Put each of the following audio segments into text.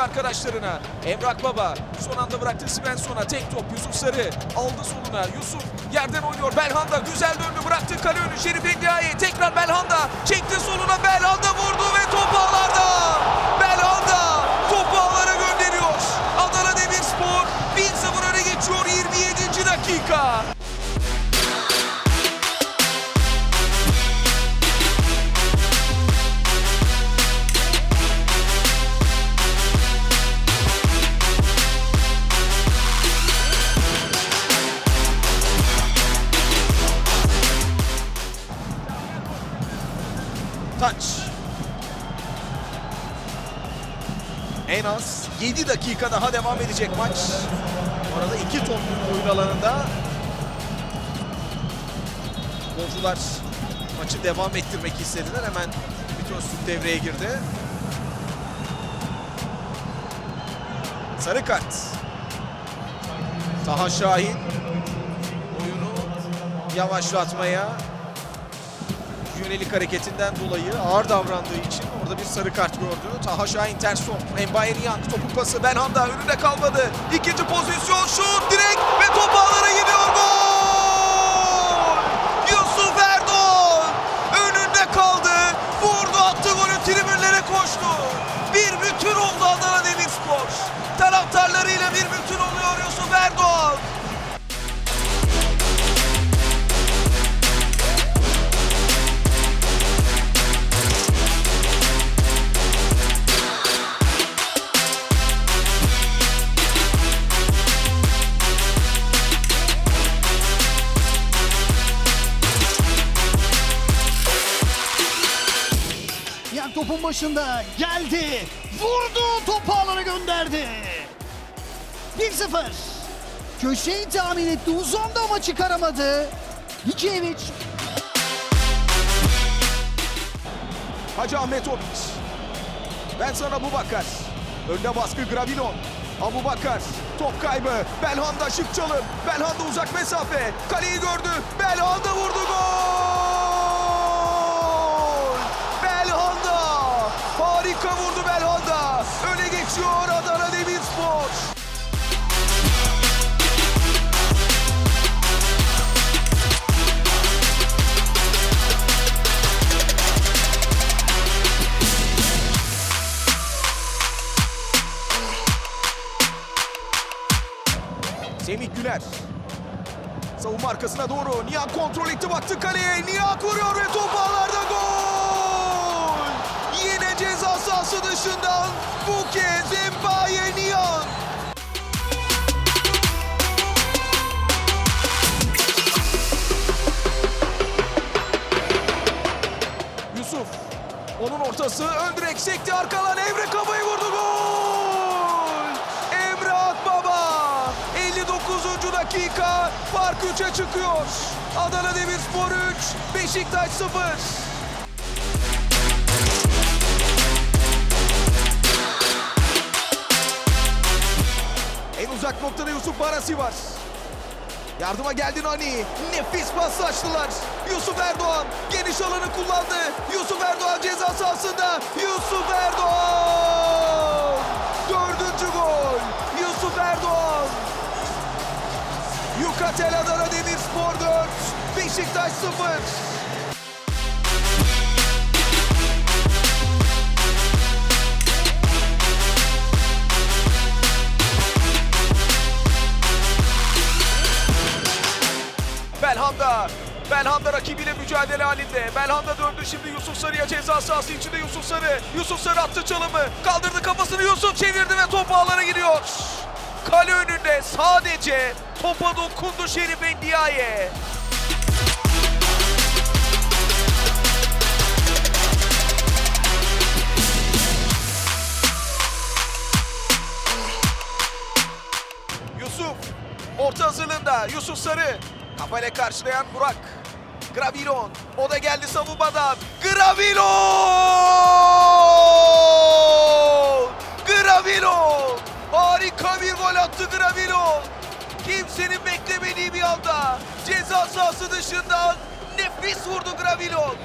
arkadaşlarına. Emrak Baba son anda bıraktı Svensson'a. Tek top Yusuf Sarı aldı soluna. Yusuf yerden oynuyor. Belhanda güzel döndü bıraktı kale önü. Şerif Endiaye tekrar Belhanda çekti soluna. Belhanda vurdu ve top ağlarda. Belhanda topu ağlara gönderiyor. Adana Demirspor 1-0 öne geçiyor 27. dakika. Taç. En az 7 dakika daha devam edecek maç. Bu arada iki top oyun alanında. Futbolcular maçı devam ettirmek istediler. Hemen Ümit Öztürk devreye girdi. Sarı kart. Taha Şahin oyunu yavaşlatmaya yönelik hareketinden dolayı ağır davrandığı için orada bir sarı kart gördü. Taha Şahin ters top. Embayer Young topun pası Belhanda önünde kalmadı. İkinci pozisyon şut direkt ve top Başında geldi. Vurdu topu ağlara gönderdi. 1-0. Köşeyi tahmin etti. Uzandı ama çıkaramadı. Likiyeviç Hacı Ahmet Oviç. Ben sana bu bakar. Önde baskı Gravilon. Abu Bakar. Top kaybı. Belhanda şık çalım. Belhanda uzak mesafe. Kaleyi gördü. Belhanda vurdu gol. Harika vurdu Belhanda. Öne geçiyor Adana Demirspor. Semih Güler. Savunma arkasına doğru. Nihat kontrol etti baktı kaleye. Nihat vuruyor ve top ağlarda gol. Ceza sahası dışından bu kez Mbaye Nihat. Yusuf. Onun ortası ön direk sekti arkadan Emre kafayı vurdu gol. Emre Akbaba 59. dakika fark 3'e çıkıyor. Adana Demirspor 3 Beşiktaş 0. uzak noktada Yusuf Barasi var. Yardıma geldi Nani. Nefis pas açtılar. Yusuf Erdoğan geniş alanı kullandı. Yusuf Erdoğan ceza sahasında. Yusuf Erdoğan! Dördüncü gol. Yusuf Erdoğan. Yukatel Adana Demirspor 4. Beşiktaş 0. Belhanda. Belhanda rakibiyle mücadele halinde. Belhanda döndü şimdi Yusuf Sarı'ya ceza sahası içinde Yusuf Sarı. Yusuf Sarı attı çalımı. Kaldırdı kafasını Yusuf çevirdi ve top ağlara gidiyor. Kale önünde sadece topa dokundu Şerif Endiaye. Yusuf orta hazırlığında Yusuf Sarı kafayla karşılayan Burak. Gravilon. O da geldi savunmadan. Gravilon! Gravilon! Harika bir gol attı Gravilon. Kimsenin beklemediği bir anda ceza sahası dışından nefis vurdu Gravilon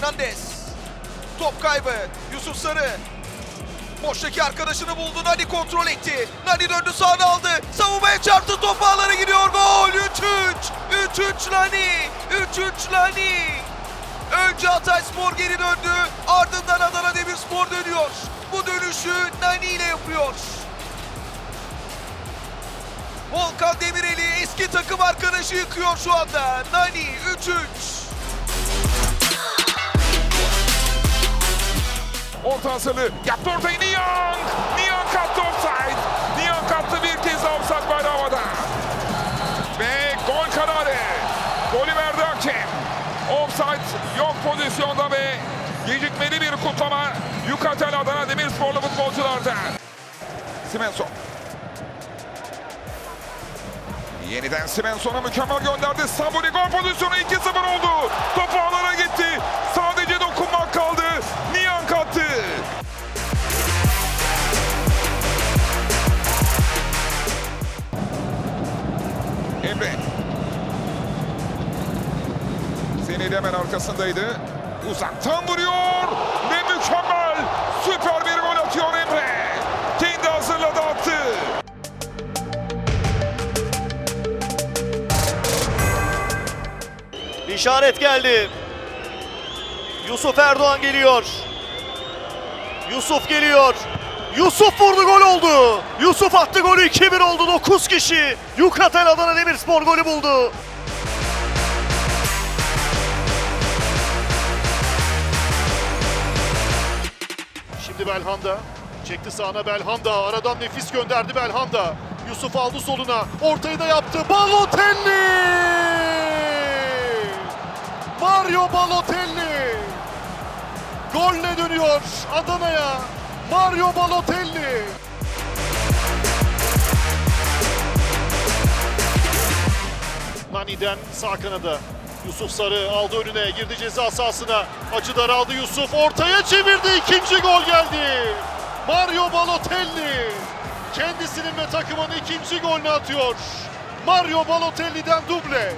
Fernandez. Top kaybı. Yusuf Sarı. Boştaki arkadaşını buldu. Nani kontrol etti. Nani döndü sağına aldı. Savunmaya çarptı. Top ağlara gidiyor. Gol. 3-3. 3-3 Nani. 3-3 Nani. Önce Hatay Spor geri döndü. Ardından Adana Demirspor dönüyor. Bu dönüşü Nani ile yapıyor. Volkan Demireli eski takım arkadaşı yıkıyor şu anda. Nani 3-3. Orta hazırlığı yaptı ortayı Niang. Niang kattı offside. Niang kattı bir kez daha offside bayrağı havada. Ve gol kararı. Golü verdi hakem. Offside yok pozisyonda ve gecikmeli bir kutlama Yukatel Adana Demirsporlu futbolcularda. Svensson. Yeniden Svensson'a mükemmel gönderdi. Sabuni gol pozisyonu 2-0 oldu. Top De hemen arkasındaydı. Uzaktan vuruyor ve mükemmel. Süper bir gol atıyor Emre. Kendi hazırladı attı. İşaret geldi. Yusuf Erdoğan geliyor. Yusuf geliyor. Yusuf vurdu gol oldu. Yusuf attı golü 2-1 oldu 9 kişi. Yukatel Adana Demirspor golü buldu. Şimdi Belhanda. Çekti sağına Belhanda. Aradan nefis gönderdi Belhanda. Yusuf aldı soluna. Ortayı da yaptı. Balotelli! Mario Balotelli! Golle dönüyor Adana'ya. Mario Balotelli! Nani'den sağ kanada. Yusuf Sarı aldı önüne, girdi ceza sahasına. Açı daraldı Yusuf, ortaya çevirdi. ikinci gol geldi. Mario Balotelli kendisinin ve takımın ikinci golünü atıyor. Mario Balotelli'den duble.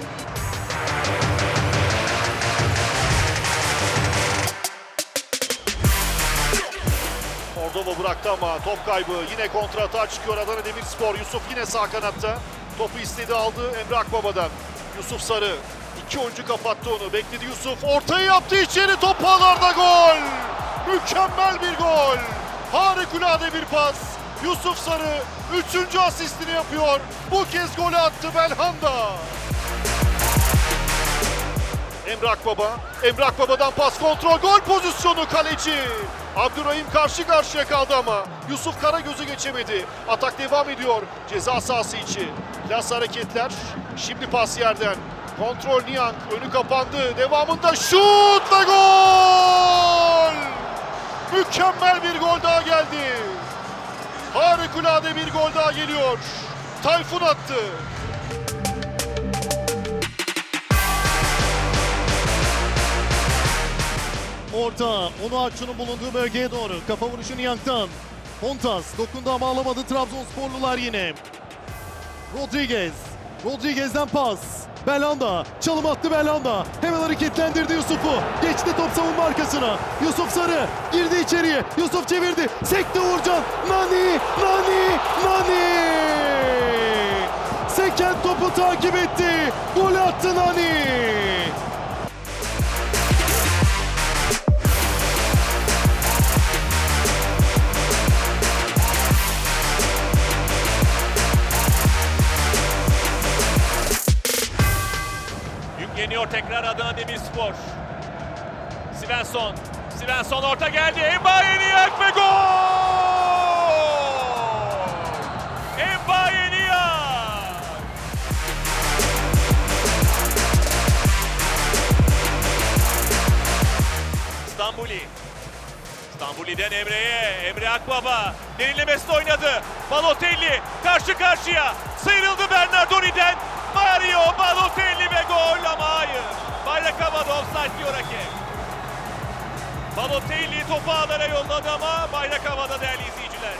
Cordova bıraktı ama top kaybı. Yine kontra atağa çıkıyor Adana Demirspor. Yusuf yine sağ kanatta. Topu istedi aldı Emre Akbaba'dan. Yusuf Sarı. İki oyuncu kapattı onu. Bekledi Yusuf. Ortayı yaptı içeri. Top ağlarda gol. Mükemmel bir gol. Harikulade bir pas. Yusuf Sarı üçüncü asistini yapıyor. Bu kez golü attı Belhanda. Emre Akbaba. Emre Akbaba'dan pas kontrol. Gol pozisyonu kaleci. Abdurrahim karşı karşıya kaldı ama Yusuf Karagöz'ü geçemedi. Atak devam ediyor ceza sahası içi. Klas hareketler. Şimdi pas yerden. Kontrol Niang. Önü kapandı. Devamında şut ve gol! Mükemmel bir gol daha geldi. Harikulade bir gol daha geliyor. Tayfun attı. Orta, onu Arçu'nun bulunduğu bölgeye doğru. Kafa vuruşu Niyank'tan. Montas dokundu ama alamadı Trabzonsporlular yine. Rodriguez. Rodriguez'den pas. Belhanda. Çalım attı Belhanda. Hemen hareketlendirdi Yusuf'u. Geçti top savunma arkasına. Yusuf Sarı girdi içeriye. Yusuf çevirdi. Sekti Uğurcan. Nani! Nani! Nani! Seken topu takip etti. Gol attı Nani! Yükleniyor tekrar Adana Demirspor. Svensson. Svensson orta geldi. Embaye Niyak ve gol! Embaye Niyak! İstanbuli. İstanbuli'den Emre'ye. Emre Akbaba. Derinlemesine oynadı. Balotelli karşı karşıya. Sıyrıldı Bernardoni'den. Mario Balotelli ve gol ama hayır. Bayrak havada offside diyor hakem. Balotelli topu ağlara yolladı ama bayrak havada değerli izleyiciler.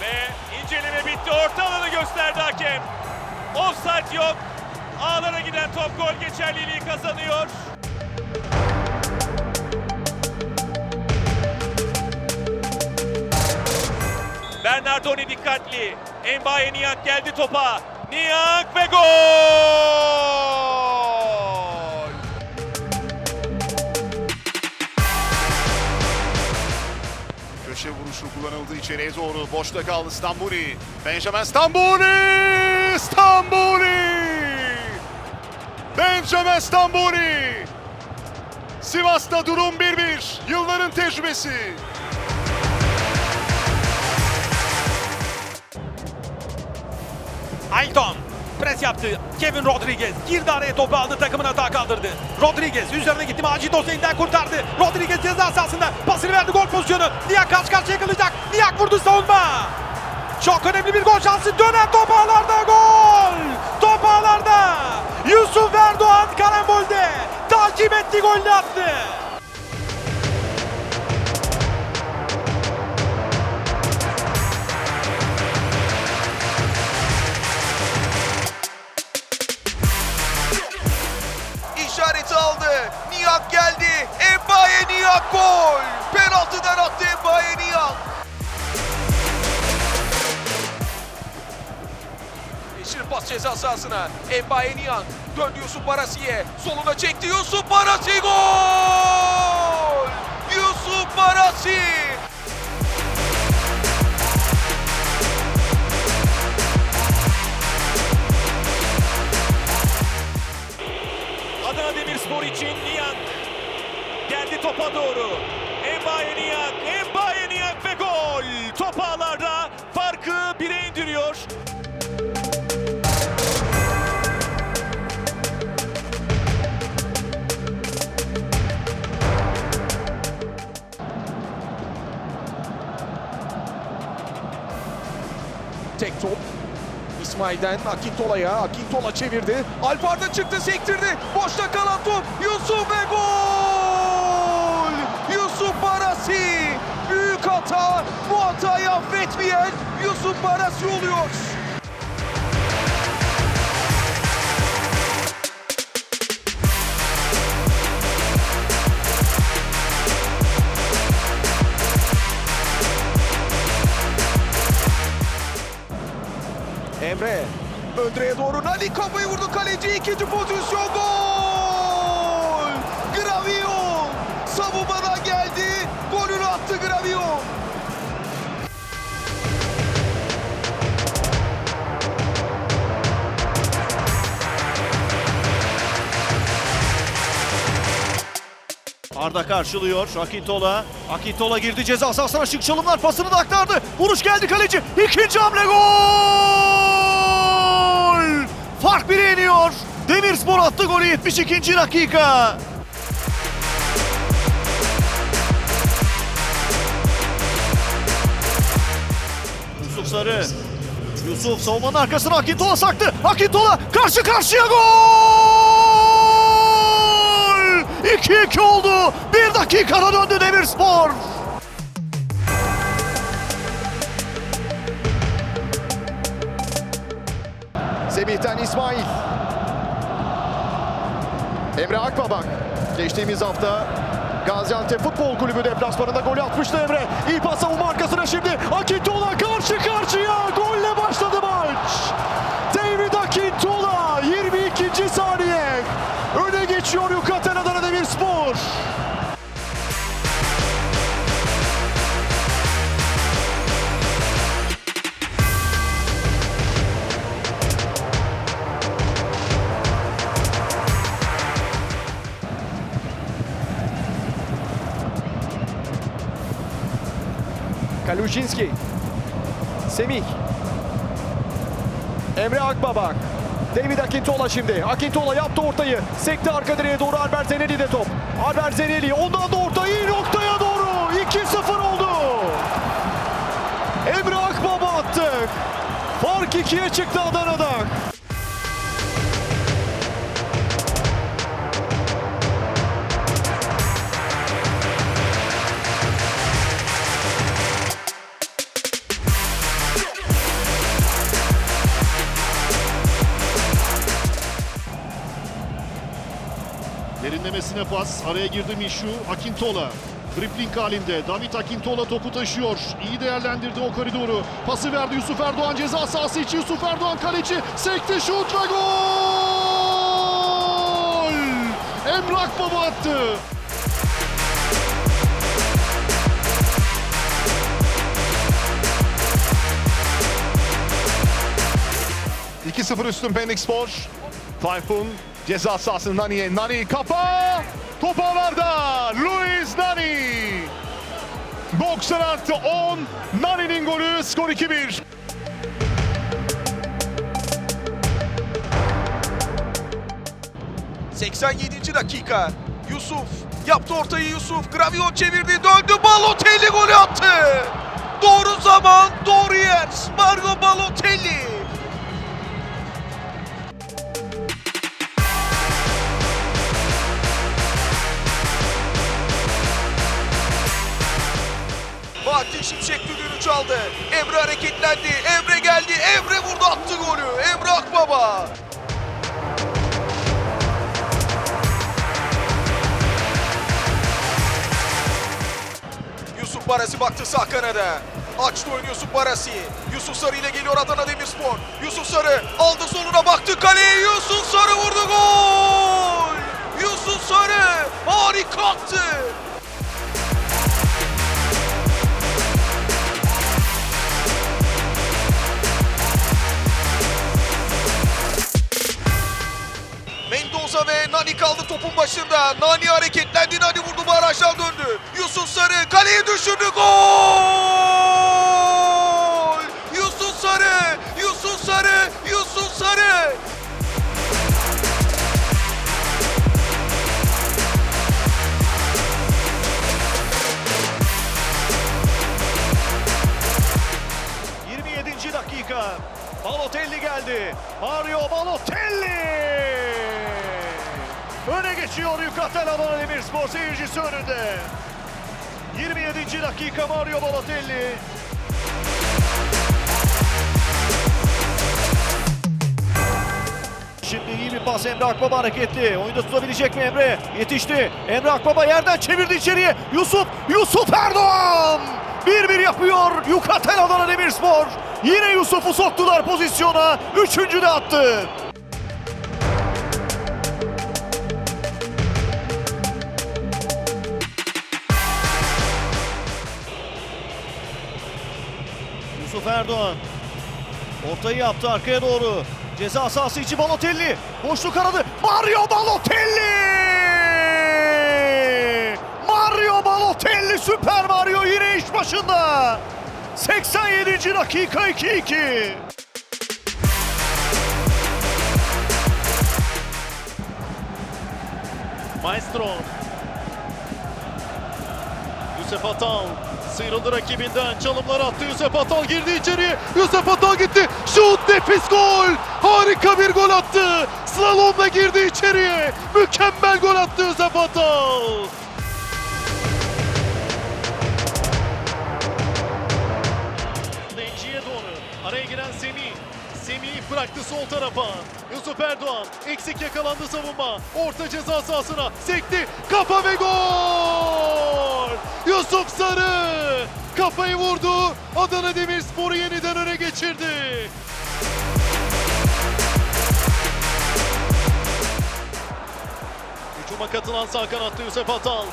Ve inceleme bitti. Orta alanı gösterdi hakem. Offside yok. Ağlara giden top gol geçerliliği kazanıyor. Bernardoni dikkatli. Mbaye Niyak geldi topa. Niang ve gol! Köşe vuruşu kullanıldı içeriye doğru. Boşta kaldı Stambuli. Benjamin Stambuli! Stambuli! Benjamin Stambuli! Sivas'ta durum 1-1. Yılların tecrübesi. Ailton pres yaptı. Kevin Rodriguez girdi araya topu aldı takımına daha kaldırdı. Rodriguez üzerine gitti Macit Hüseyin'den kurtardı. Rodriguez ceza sahasında pasını verdi gol pozisyonu. Niyak karşı karşıya kalacak. Niyak vurdu savunma. Çok önemli bir gol şansı. Dönen top ağlarda gol. Top ağlarda. Yusuf Erdoğan karambolde. Takip etti golünü attı. Aldı. Niyak geldi. Embaye Niyak gol. Penaltıdan attı Embaye Niyak. Yeşil pas ceza sahasına. Embaye Niyak döndü Yusuf Barasi'ye. Soluna çekti Yusuf Barasi gol. Yusuf Barasi. Topa doğru. Embaye Niang, Embaye Niang ve gol! Top ağlarda farkı bire indiriyor. Tek top. İsmail'den Akintola'ya. Akintola çevirdi. Alpar'da çıktı sektirdi. Boşta kalan top. Yusuf ve gol! Yusuf Barasi. Büyük hata. Bu hatayı affetmeyen Yusuf Barasi oluyor. Emre Öndre'ye doğru Nani kafayı vurdu kaleci ikinci pozisyon gol! Arda karşılıyor. Akintola. Akintola girdi ceza sahasına şık çalımlar pasını da aktardı. Vuruş geldi kaleci. İkinci hamle gol! Fark bire iniyor. Demirspor attı golü 72. dakika. Yusuf Sarı. Yusuf savunmanın arkasına Akintola saktı. Akintola karşı karşıya gol! 2-2 oldu. Bir dakikada döndü Demirspor. Semih'ten İsmail. Emre Akbabak. Geçtiğimiz hafta Gaziantep Futbol Kulübü deplasmanında golü atmıştı Emre. İyi pas savunma arkasına şimdi. Akintola karşı karşıya. Şimdi. Akintola yaptı ortayı. Sekti arka direğe doğru Albert Zeneli de top. Albert Zeneli ondan da orta iyi noktaya doğru. 2-0 oldu. Emre Akbaba attı. Fark ikiye çıktı Adana'da. Derinlemesine pas. Araya girdi Mişu. Akintola. Dribling halinde. David Akintola topu taşıyor. İyi değerlendirdi o koridoru. Pası verdi Yusuf Erdoğan ceza sahası içi. Yusuf Erdoğan kaleci. Sekti şut ve gol! Emrak Baba attı. 2-0 üstün Pendik Spor. Tayfun ceza sahasının Nani'ye. Nani kafa. Top ağlarda. Luis Nani. 90 artı 10. Nani'nin golü. Skor 2-1. Cık. 87. dakika. Yusuf yaptı ortayı Yusuf. Gravion çevirdi döndü Balotelli golü attı. Doğru zaman doğru yer. Mario Balotelli. Fatih Şimşek düdüğünü çaldı. Emre hareketlendi. Emre geldi. Emre vurdu attı golü. Emre Akbaba. Yusuf Barasi baktı sağ kanada. Açtı oyunu Yusuf Barasi. Yusuf Sarı ile geliyor Adana Demirspor. Yusuf Sarı aldı soluna baktı kaleye. Yusuf Sarı vurdu gol. Yusuf Sarı harika attı. Mendoza ve Nani kaldı topun başında. Nani hareketlendi. Nani vurdu barajdan döndü. Yusuf Sarı kaleye düşürdü. Gol! Geçiyor Yukatel Adana Demirspor seyircisi önünde. 27. dakika Mario Balotelli. Şimdi iyi bir pas Emre Akbaba hareketli. Oyunda tutabilecek mi Emre? Yetişti. Emre Akbaba yerden çevirdi içeriye. Yusuf, Yusuf Erdoğan! 1-1 yapıyor Yukatel Adana Demirspor. Yine Yusuf'u soktular pozisyona. Üçüncü de attı. Erdoğan. Ortayı yaptı arkaya doğru. Ceza sahası içi Balotelli. Boşluk aradı. Mario Balotelli! Mario Balotelli Süper Mario yine iş başında. 87. dakika 2-2. Maestro. Yusuf Atal sıyrıldı rakibinden. Çalımlar attı. Yusuf Atal girdi içeriye. Yusuf Atal gitti. Şut nefis gol. Harika bir gol attı. Slalomla girdi içeriye. Mükemmel gol attı Yusuf Atal. Araya giren Semih. Bıraktı sol tarafa. Yusuf Erdoğan eksik yakalandı savunma. Orta ceza sahasına sekti. Kafa ve gol! Yusuf Sarı kafayı vurdu. Adana Demirspor'u yeniden öne geçirdi. Hücuma katılan sağ kanatta Yusuf Atal.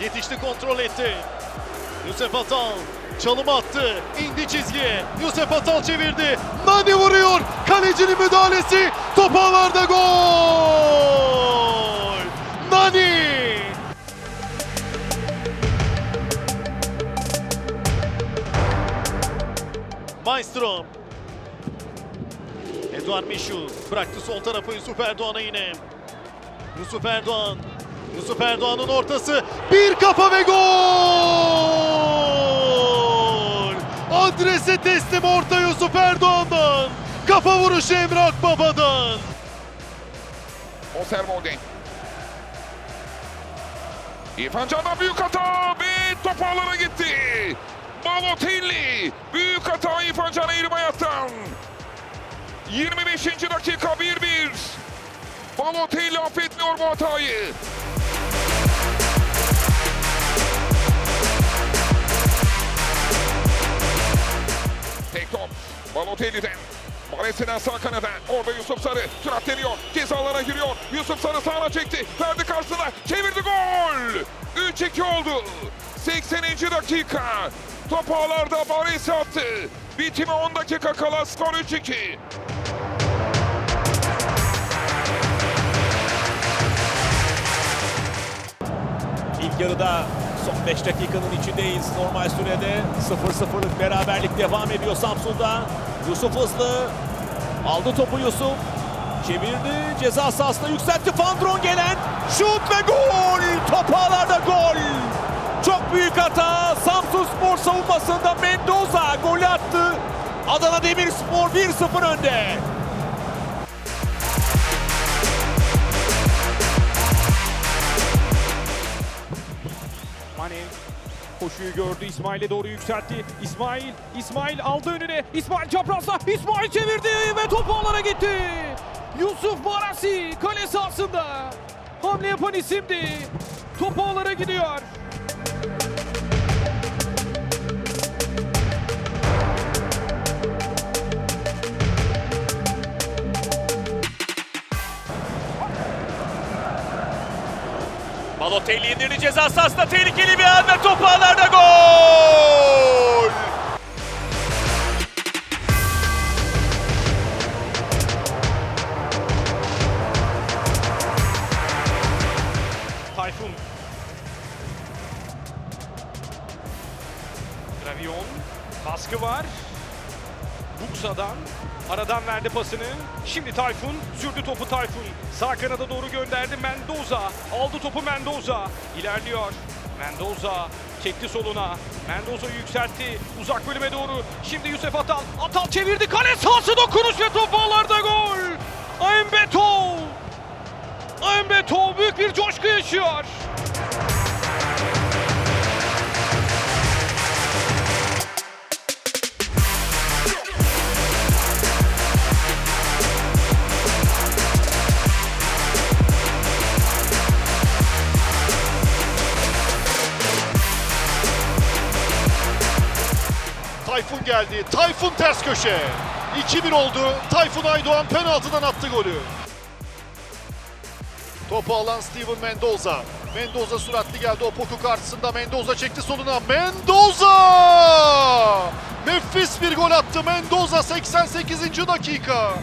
Yetişti kontrol etti. Yusuf Atal çalım attı. indi çizgiye. Yusuf Atal çevirdi. Nani vuruyor. Kalecinin müdahalesi. Top ağlarda gol. Nani. Maestro. Eduard Michel bıraktı sol tarafa Yusuf Erdoğan'a yine. Yusuf Erdoğan. Yusuf Erdoğan'ın ortası. Bir kafa ve gol! Adrese teslim orta Yusuf Erdoğan'dan. Kafa vuruşu Emre Akbaba'dan. Osterwolde. İrfan Can'dan büyük hata ve top ağlara gitti. Balotelli. Büyük hata İrfan Can eğrim hayattan. 25. dakika 1-1. Balotelli affetmiyor bu hatayı. Tek top. Balotelli'den. Valencia'dan sağ kanada. Orada Yusuf Sarı. Süratleniyor. Cezalara giriyor. Yusuf Sarı sağına çekti. Verdi karşısına. Çevirdi gol. 3-2 oldu. 80. dakika. Top ağlarda Valencia attı. Bitime 10 dakika kala skor 3-2. İlk yarıda son 5 dakikanın içindeyiz. Normal sürede 0-0'lık beraberlik devam ediyor Samsun'da. Yusuf hızlı. Aldı topu Yusuf. Çevirdi. Ceza sahasına yükseltti. Fandron gelen. Şut ve gol. Top ağlarda gol. Çok büyük hata. Samsun Spor savunmasında Mendoza golü attı. Adana Demirspor 1-0 önde. Koşuyu gördü. İsmail'e doğru yükseltti. İsmail, İsmail aldı önüne. İsmail çaprazda. İsmail çevirdi ve top ağlara gitti. Yusuf Barasi kale sahasında. Hamle yapan isimdi. Top ağlara gidiyor. Balotelli indirdi ceza sahasında tehlikeli bir an ve top ağlarda gol! Aradan verdi pasını. Şimdi Tayfun. Sürdü topu Tayfun. Sağ kanada doğru gönderdi Mendoza. Aldı topu Mendoza. İlerliyor. Mendoza çekti soluna. Mendoza yükseltti. Uzak bölüme doğru. Şimdi Yusuf Atal. Atal çevirdi. Kale sahası dokunuş ve top ağlarda gol. Aymbeto. Aymbeto büyük bir coşku yaşıyor. Geldi. Tayfun ters köşe. 2-1 oldu. Tayfun Aydoğan penaltıdan attı golü. Topu alan Steven Mendoza. Mendoza süratli geldi Opoku karşısında. Mendoza çekti soluna. Mendoza! Nefis bir gol attı Mendoza 88. dakika.